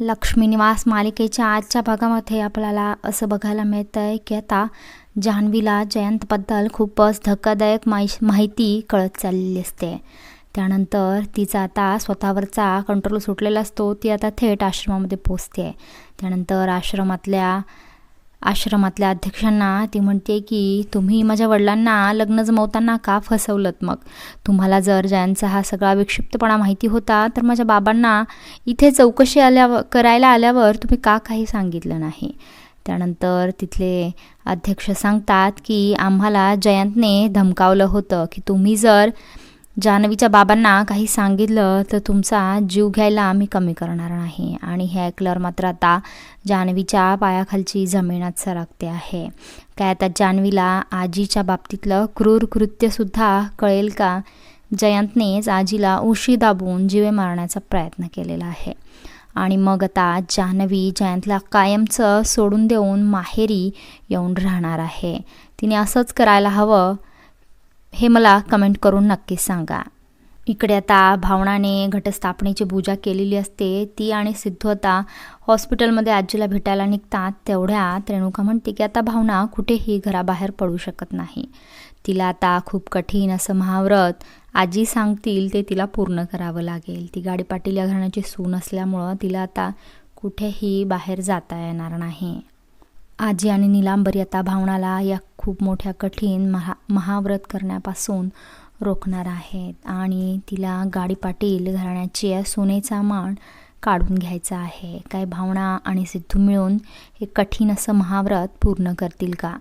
लक्ष्मी निवास मालिकेच्या आजच्या भागामध्ये आपल्याला असं बघायला मिळतं आहे की आता जान्हवीला जयंतबद्दल खूपच धक्कादायक माहि माहिती कळत चाललेली असते. त्यानंतर तिचा आता स्वतःवरचा कंट्रोल सुटलेला असतो. ती आता थेट आश्रमामध्ये पोचते त्यानंतर आश्रमातल्या आश्रमातल्या अध्यक्षांना ती म्हणते की तुम्ही माझ्या वडिलांना लग्न जमवताना का फसवलत मग? तुम्हाला जर जयांचा हा सगळा विक्षिप्तपणा माहिती होता तर माझ्या बाबांना इथे चौकशी आल्यावर करायला आल्यावर तुम्ही का काही सांगितलं नाही? त्यानंतर तिथले अध्यक्ष सांगतात की आम्हाला जयंतने धमकावलं होतं की तुम्ही जर जान्हवीच्या बाबांना काही सांगितलं तर तुमचा जीव घ्यायला आम्ही कमी करणार नाही. आणि हे ऐकल्यावर मात्र आता जान्हवीच्या पायाखालची जमिनात सरकते आहे. काय आता जान्हवीला आजीच्या बाबतीतलं क्रूर कृत्यसुद्धा कळेल का? जयंतनेच आजीला उशी दाबून जीवे मारण्याचा प्रयत्न केलेला आहे. आणि मग आता जान्हवी जयंतला कायमचं सोडून देऊन माहेरी येऊन राहणार आहे. तिने असंच करायला हवं हे मला कमेंट करून नक्की सांगा. इकडे आता भावनाने घटस्थापनेची पूजा केलेली असते. ती आणि सिद्धू आता हॉस्पिटलमध्ये आजीला भेटायला निघतात. तेवढ्यात रेणुका म्हणते की आता भावना कुठेही घराबाहेर पडू शकत नाही. तिला आता खूप कठीण असं महाव्रत. आजी सांगतील ते तिला पूर्ण करावं लागेल. ती गाडी पाटील या घराण्याची सून असल्यामुळं तिला आता कुठेही बाहेर जाता येणार नाही. आजी आणि निलांबरी आता भावनाला या खूप मोठ्या कठीण महा महाव्रत करण्यापासून रोखणार आहेत. आणि तिला गाडी पाटील घराण्याची सोनेचा मान काढून घ्यायचा आहे. काय भावना आणि सिद्धू मिळून हे कठीण असं महाव्रत पूर्ण करतील का?